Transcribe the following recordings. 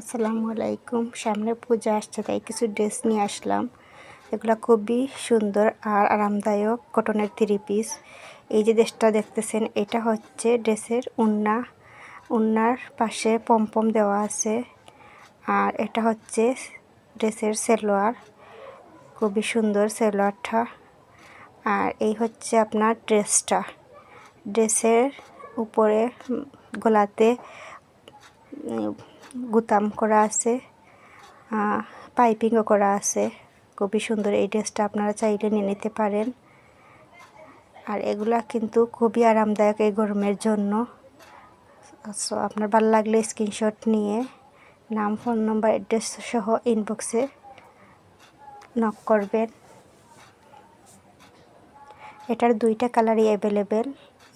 আসসালামু আলাইকুম। সামনে পূজা আসছে, তাই কিছু ড্রেস নিয়ে আসলাম। এগুলো খুবই সুন্দর আর আরামদায়ক কটনের থ্রি পিস এই যে ড্রেসটা দেখতেছেন, এটা হচ্ছে ড্রেসের উন্না। উন্নার পাশে পমপম দেওয়া আছে। আর এটা হচ্ছে ড্রেসের সেলোয়ার। খুবই সুন্দর সেলোয়ারটা। আর এই হচ্ছে আপনার ড্রেসটা ড্রেসের উপরে গলাতে গুতাম করা আছে পাইপিংও করা আছে। খুবই সুন্দর এই ড্রেসটা আপনারা চাইলে নিয়ে নিতে পারেন। আর এগুলা কিন্তু খুবই আরামদায়ক এই গরমের জন্য। সো আপনার ভালো লাগলে স্ক্রিনশট নিয়ে নাম ফোন নম্বর অ্যাড্রেস সহ ইনবক্সে নক করবেন। এটার দুইটা কালারই অ্যাভেলেবেল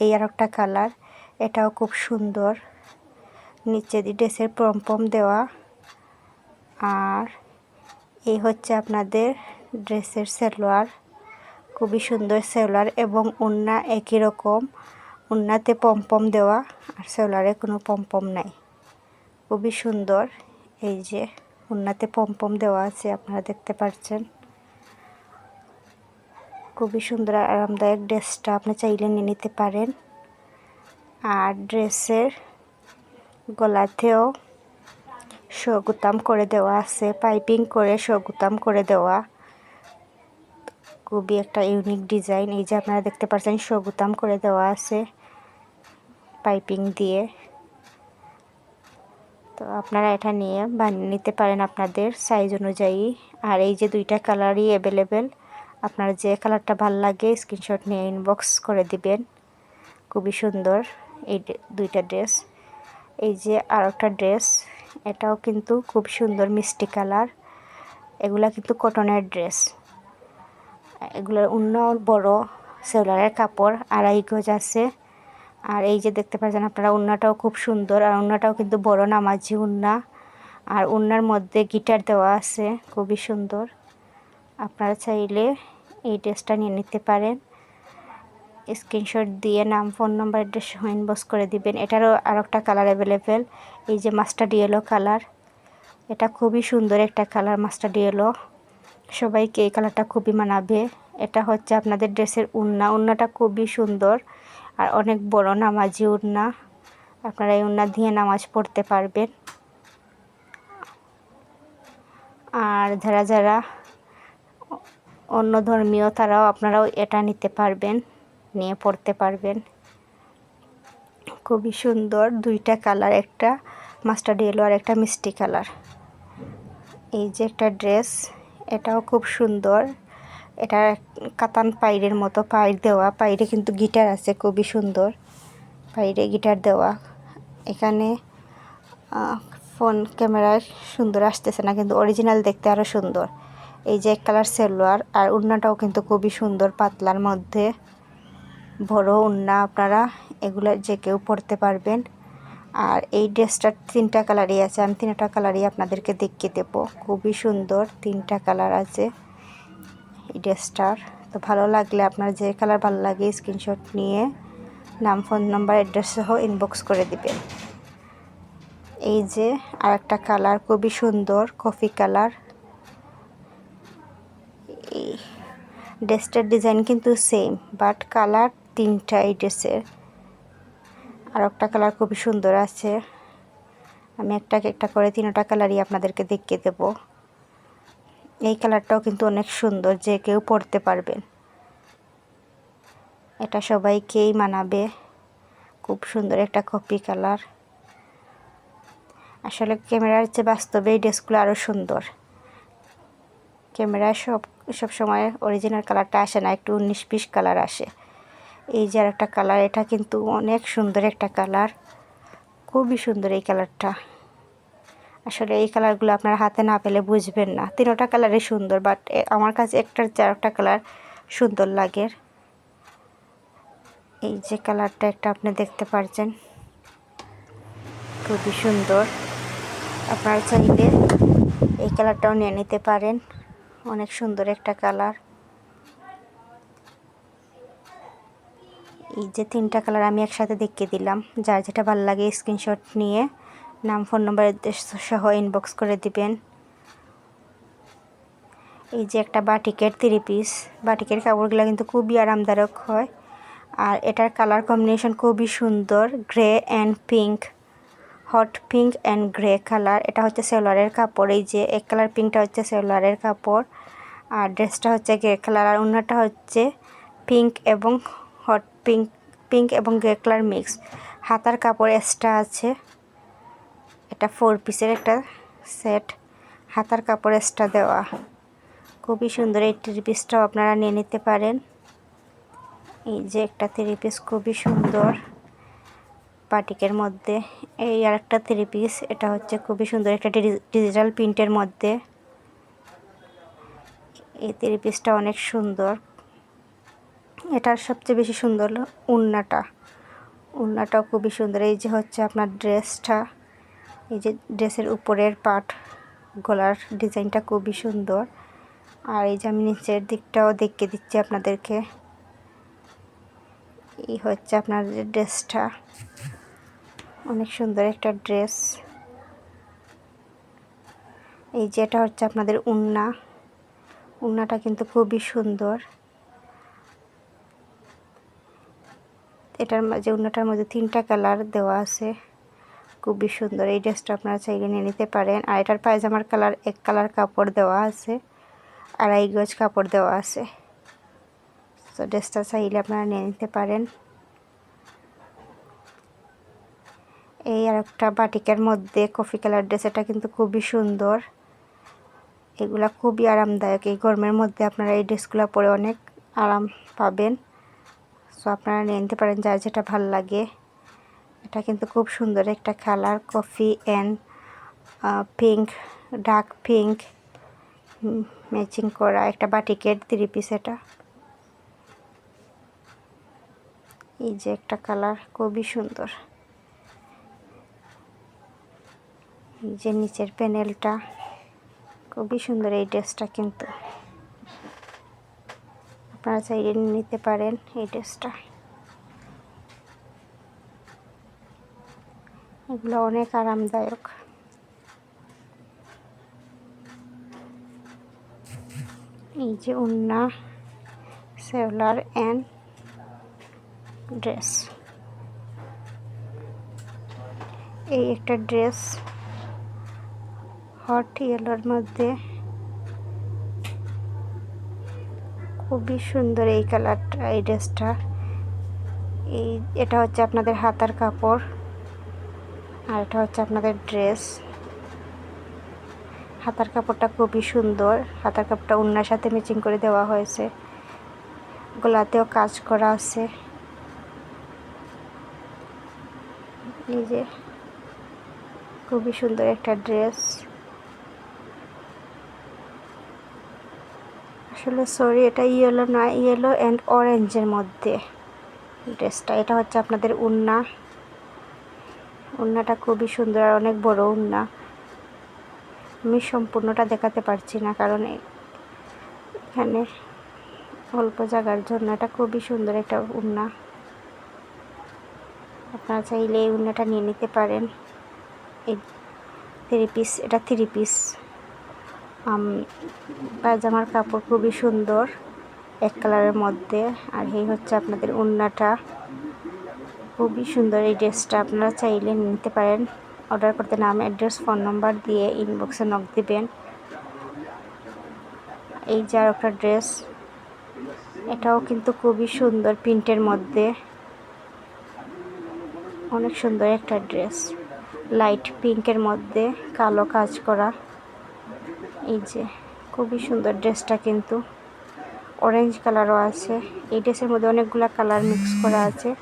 এই আর একটা কালার এটাও খুব সুন্দর। নিচে দিয়ে ড্রেসের পম দেওয়া। আর এই হচ্ছে আপনাদের ড্রেসের সেলোয়ার। খুবই সুন্দর সেলোয়ার এবং উন্না একই রকম। উন্নাতে পম দেওয়া আর সেলোয়ারে কোনো পম নাই। খুবই সুন্দর। এই যে উন্নাতে পম দেওয়া আছে, আপনারা দেখতে পাচ্ছেন। খুবই সুন্দর আরামদায়ক ড্রেসটা আপনি চাইলে নিয়ে নিতে পারেন। আর ড্রেসের গলাতেও সগুতাম করে দেওয়া আছে, পাইপিং করে সগুতাম করে দেওয়া। খুবই একটা ইউনিক ডিজাইন এই যে আপনারা দেখতে পাচ্ছেন সগুতাম করে দেওয়া আছে পাইপিং দিয়ে। তো আপনারা এটা নিয়ে বানিয়ে নিতে পারেন আপনাদের সাইজ অনুযায়ী। আর এই যে দুইটা কালারই অ্যাভেলেবেল আপনার যে কালারটা ভালো লাগে স্ক্রিনশট নিয়ে ইনবক্স করে দিবেন। খুবই সুন্দর এই দুইটা ড্রেস এই যে আর একটা ড্রেস, এটাও কিন্তু খুব সুন্দর মিষ্টি কালার। এগুলা কিন্তু কটনের ড্রেস। এগুলোর অন্য বড় সেলারের কাপড় আড়াই গজ আছে। আর এই যে দেখতে পাচ্ছেন আপনারা, উন্নাটাও খুব সুন্দর। আর উন্নাটাও কিন্তু বড় নামাজি উন্না। আর উন্নার মধ্যে গিটার দেওয়া আছে, খুবই সুন্দর। আপনারা চাইলে এই ড্রেসটা নিয়ে নিতে পারেন। স্ক্রিনশট দিয়ে নাম, ফোন নাম্বার, অ্যাড্রেস ইনবক্স করে দিবেন। এটারও আর একটা কালার অ্যাভেলেবেল এই যে মাস্টার ইয়েলো কালার এটা খুবই সুন্দর একটা কালার মাস্টার ইয়েলো সবাইকে এই কালারটা খুবই মানাবে। এটা হচ্ছে আপনাদের ড্রেসের উন্না। উন্নাটা খুবই সুন্দর আর অনেক বড় নামাজি উন্না। আপনারা এই উন্না দিয়ে নামাজ পড়তে পারবেন। আর যারা যারা অন্য ধর্মীয়, তারাও আপনারাও এটা নিতে পারবেন। নিয়ে পড়তে পারবেন। খুবই সুন্দর দুইটা কালার, একটা মাস্টার্ড ইয়েলো আর একটা মিষ্টি কালার। এই যে একটা ড্রেস, এটাও খুব সুন্দর। এটা কাতান পাইরের মতো, পাইর দেওয়া, পাইরে কিন্তু গিটার আছে, খুবই সুন্দর। পাইরে গিটার দেওয়া। এখানে ফোন ক্যামেরায় সুন্দর আসতেছে না, কিন্তু অরিজিনাল দেখতে আরও সুন্দর। এই যে এক কালার সেলোয়ার, আর উন্নাটাও কিন্তু খুবই সুন্দর, পাতলার মধ্যে। বড় উন্না আপনারা, এগুলো যে কেউ পরতে পারবেন। আর এই ড্রেসটার তিনটা কালারই আছে, আমি তিনটা কালারই আপনাদেরকে দেখিয়ে দেবো। খুবই সুন্দর তিনটা কালার আছে এই ড্রেসটার। তো ভালো লাগলে আপনার যে কালার ভালো লাগে স্ক্রিনশট নিয়ে নাম, ফোন নাম্বার, অ্যাড্রেস সহ ইনবক্স করে দিবেন। এই যে আর একটা কালার, খুবই সুন্দর কফি কালার। এই ড্রেসটার ডিজাইন কিন্তু সেম বাট কালার তিনটা এই ড্রেসের আর একটা কালার খুবই সুন্দর আছে। আমি একটা একটা করে তিনটা কালারই আপনাদেরকে দেখিয়ে দেব। এই কালারটাও কিন্তু অনেক সুন্দর, যে কেউ পরতে পারবেন এটা সবাইকেই মানাবে। খুব সুন্দর একটা কপি কালার। আসলে ক্যামেরার চেয়ে বাস্তবে এই ড্রেসগুলো আরও সুন্দর। ক্যামেরায় সব সব সময় অরিজিনাল কালারটা আসে না, একটু উনিশ পিস কালার আসে। এই যে একটা কালার এটা কিন্তু অনেক সুন্দর একটা কালার খুবই সুন্দর এই কালারটা আসলে এই কালারগুলো আপনার হাতে না পেলে বুঝবেন না। তিনোটা কালারই সুন্দর বাট আমার কাছে একটার চারটা কালার সুন্দর লাগে। এই যে কালারটা একটা আপনি দেখতে পারছেন। খুবই সুন্দর। আপনারা চাইলে এই কালারটাও নিয়ে নিতে পারেন। অনেক সুন্দর একটা কালার এই যে তিনটা কালার আমি একসাথে দেখিয়ে দিলাম। যার যেটা ভালো লাগে স্ক্রিনশট নিয়ে নাম ফোন নম্বর সহ ইনবক্স করে দিবেন। এই যে একটা বাটিকের থ্রি পিস বাটিকের কাপড়গুলো কিন্তু খুবই আরামদায়ক হয়। আর এটার কালার কম্বিনেশন খুবই সুন্দর grey and pink hot pink and grey colour এটা হচ্ছে সেলোয়ারের কাপড়। এই যে এক কালার পিঙ্কটা হচ্ছে সেলোয়ারের কাপড়। আর ড্রেসটা হচ্ছে গ্রে কালার আর অন্যটা হচ্ছে পিঙ্ক এবং পিঙ্ক পিঙ্ক এবং গ্রে কালার মিক্স। হাতার কাপড় এক্সট্রা আছে। এটা ফোর পিসের একটা সেট হাতার কাপড় এক্সট্রা দেওয়া। খুবই সুন্দর এই থ্রি পিসটাও আপনারা নিয়ে নিতে পারেন। এই যে একটা থ্রি পিস খুবই সুন্দর পাটিকের মধ্যে। এই আর একটা থ্রি পিস এটা হচ্ছে খুবই সুন্দর একটা ডিজিটাল প্রিন্টের মধ্যে। এই থ্রি পিসটা অনেক সুন্দর। এটার সবচেয়ে বেশি সুন্দর হলো উন্নাটা। উন্নাটাও খুবই সুন্দর। এই যে হচ্ছে আপনার ড্রেসটা, এই যে ড্রেসের উপরের পাট গলার ডিজাইনটা খুবই সুন্দর। আর এই যে আমি নিচের দিকটাও দেখিয়ে দিচ্ছি আপনাদেরকে। এই হচ্ছে আপনার ড্রেসটা। অনেক সুন্দর একটা ড্রেস। এই যেটা হচ্ছে আপনাদের উন্না। উন্নাটা কিন্তু খুবই সুন্দর। এটার মাঝে উন্নাটার মধ্যে তিনটা কালার দেওয়া আছে। খুবই সুন্দর। এই ড্রেসটা আপনারা চাইলে নিয়ে নিতে পারেন। আর এটার পায়জামার কালার, এক কালার কাপড় দেওয়া আছে। আড়াই গজ কাপড় দেওয়া আছে। তো ড্রেসটা চাইলে আপনারা নিয়ে নিতে পারেন। এই আর একটা বাটিকের মধ্যে কফি কালার ড্রেস, এটা কিন্তু খুবই সুন্দর। এগুলা খুবই আরামদায়ক। এই গরমের মধ্যে আপনারা এই ড্রেসগুলো পরে অনেক আরাম পাবেন। সো আপনারা নিয়ে নিতে পারেন যার যেটা ভালো লাগে। এটা কিন্তু খুব সুন্দর একটা colour coffee and pink dark pink matching করা একটা বাটিকের থ্রি পিস এটা। এই যে একটা কালার খুবই সুন্দর। এই যে নিচের প্যানেলটা খুবই সুন্দর এই ড্রেসটা কিন্তু। আপনারা চাইলে নিতে পারেন এই ড্রেসটা। এগুলো অনেক আরামদায়ক। এই যে উন্না সেওলার অ্যান্ড ড্রেস। এই একটা ড্রেস হট ইয়েলোর মধ্যে খুবই সুন্দর এই কালারটা, এই ড্রেসটা। এই, এটা হচ্ছে আপনাদের হাতার কাপড় আর এটা হচ্ছে আপনাদের ড্রেস। হাতার কাপড়টা খুবই সুন্দর, হাতার কাপড়টা উন্নার সাথে ম্যাচিং করে দেওয়া হয়েছে। গোলাতেও কাজ করা আছে। এই যে, খুবই সুন্দর একটা ড্রেস। আসলে সরি, এটা ইয়েলো না ইয়েলো অ্যান্ড অরেঞ্জের মধ্যে ড্রেসটা। এটা হচ্ছে আপনাদের উন্না। উন্নাটা খুবই সুন্দর আর অনেক বড় উন্না। আমি সম্পূর্ণটা দেখাতে পারছি না কারণ এখানে অল্প জায়গার জন্য এটা খুবই সুন্দর একটা উন্না। আপনারা চাইলে এই উন্নাটা নিয়ে নিতে পারেন। এই থ্রি পিস এটা থ্রি পিস পায়জামার কাপড় খুবই সুন্দর, এক কালারের মধ্যে। আর এই হচ্ছে আপনাদের উন্নাটা। খুবই সুন্দর এই ড্রেসটা, আপনারা চাইলে নিতে পারেন। অর্ডার করতে নাম, অ্যাড্রেস, ফোন নাম্বার দিয়ে ইনবক্সে নক দিবেন। এই যে আর একটা ড্রেস, এটাও কিন্তু খুবই সুন্দর প্রিন্টের মধ্যে। অনেক সুন্দর একটা ড্রেস। লাইট পিঙ্কের মধ্যে, কালো কাজ করা। যে, খুবই সুন্দর ড্রেসটা কিন্তু। অরেঞ্জ কালারও আছে। এই ড্রেসের মধ্যে অনেকগুলো কালার মিক্স করা আছে।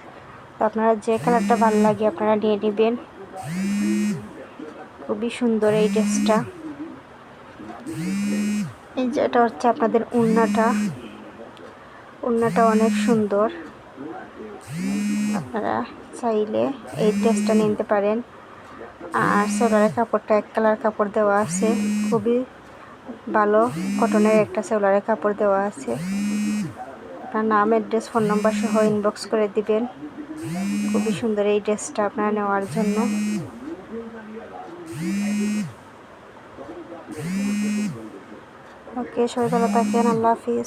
তো আপনারা যে কালারটা ভালো লাগে আপনারা নিয়ে নেবেন। খুবই সুন্দর এই ড্রেসটা। এই যে, এটা হচ্ছে আপনাদের উন্নাটা উন্নাটা অনেক সুন্দর। আপনারা চাইলে এই ড্রেসটা নিতে পারেন। আর সোলারের কাপড়টা এক কালার কাপড় দেওয়া আছে। খুবই ভালো কটনের একটা সেলারের কাপড় দেওয়া আছে। আপনার নাম অ্যাড্রেস ফোন নম্বর সহ ইনবক্স করে দিবেন। খুবই সুন্দর এই ড্রেসটা আপনারা নেওয়ার জন্য। ওকে, সবাই ভালো থাকেন, আল্লাহ হাফিজ।